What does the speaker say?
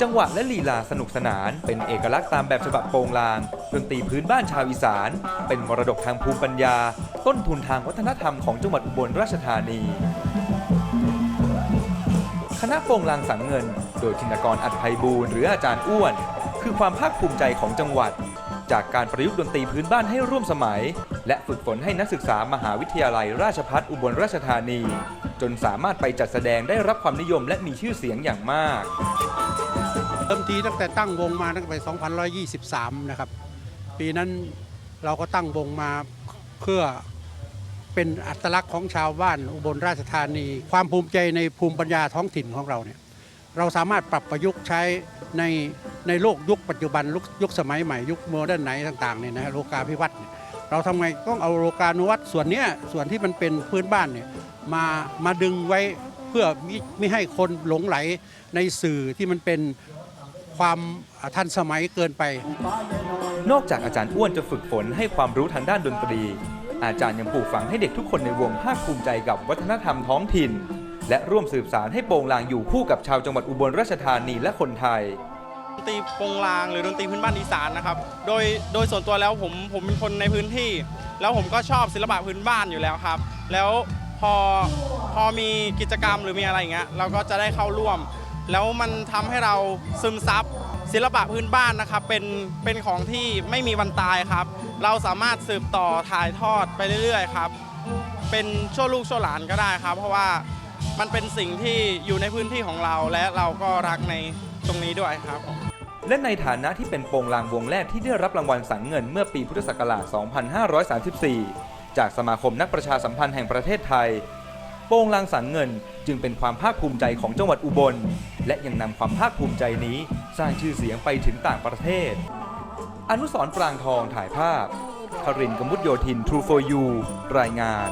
จังหวะและลีลาสนุกสนาน เป็นเอกลักษณ์ตามแบบฉบับโปงลางดนตรีพื้นบ้านชาวอีสาน เป็นมรดกทางภูมิปัญญา ต้นทุนทางวัฒนธรรมของจังหวัดอุบลราชธานี คณะโปงลางสังเงิน โดยธินกรอัดไพบูลย์หรืออาจารย์อ้วน คือความภาคภูมิใจของจังหวัด จากการประยุกต์ดนตรีพื้นบ้านให้ร่วมสมัย และฝึกฝนให้นักศึกษามหาวิทยาลัยราชภัฏอุบลราชธานี จนสามารถไปจัดแสดงได้รับความนิยมและมีชื่อเสียงอย่างมาก เริ่มทีตั้งแต่ตั้งวงมาตั้งแต่ปี2123 นะครับ ปีนั้นเราก็ตั้งวงมาเพื่อเป็นอัตลักษณ์ของชาวบ้านอุบลราชธานี ความภูมิใจในภูมิปัญญาท้องถิ่นของเราเนี่ยเราสามารถปรับประยุกต์ใช้ในในโลกยุคปัจจุบันยุคสมัยใหม่ยุคโมเดิร์นไหนต่างๆเนี่ยนะฮะโลกาภิวัตน์ เราทำไงต้องเอาโลกานุวัตส่วนเนี้ยส่วนที่มันเป็นพื้นบ้านเนี่ยมามาดึงไว้เพื่อมิไม่ให้คนหลงไหลในสื่อที่มันเป็นความทันสมัยเกินไป นอกจากอาจารย์อ้วนจะฝึกฝนให้ความรู้ทางด้านดนตรี อาจารย์ยังปลูกฝังให้เด็กทุกคนในวงภาคภูมิใจกับวัฒนธรรมท้องถิ่น และร่วมสืบสารให้โปรงลางอยู่คู่กับชาวจังหวัดอุบลราชธานีและคนไทย ดนตรีปงลางหรือดนตรีพื้นบ้านอีสานนะครับ โดยโดยส่วนตัวแล้วผมผมเป็นคนในพื้นที่ แล้วผมก็ชอบศิลปะพื้นบ้านอยู่แล้วครับ แล้วพอพอมีกิจกรรมหรือมีอะไรอย่างเงี้ยเราก็จะได้เข้าร่วม แล้วมันทำให้เราซึมซับศิลปะพื้นบ้านนะครับเป็นเป็นของที่ไม่มีวันตายครับ เราสามารถสืบต่อถ่ายทอดไปเรื่อยๆครับเป็นชั่วลูกชั่วหลานก็ได้ครับ เพราะว่ามันเป็นสิ่งที่อยู่ในพื้นที่ของเราและเราก็รักใน ตรงนี้ด้วยครับ และในฐานะที่เป็นโปงลางวงแรกที่ได้รับรางวัลสังเงินเมื่อปีพุทธศักราช 2534 จากสมาคมนักประชาสัมพันธ์แห่งประเทศไทย โปงลางสังเงินจึงเป็นความภาคภูมิใจของจังหวัดอุบล และยังนำความภาคภูมิใจนี้สร้างชื่อเสียงไปถึงต่างประเทศ อนุสรณ์ปรางทองถ่ายภาพคารินกมุตโยธิน True for You รายงาน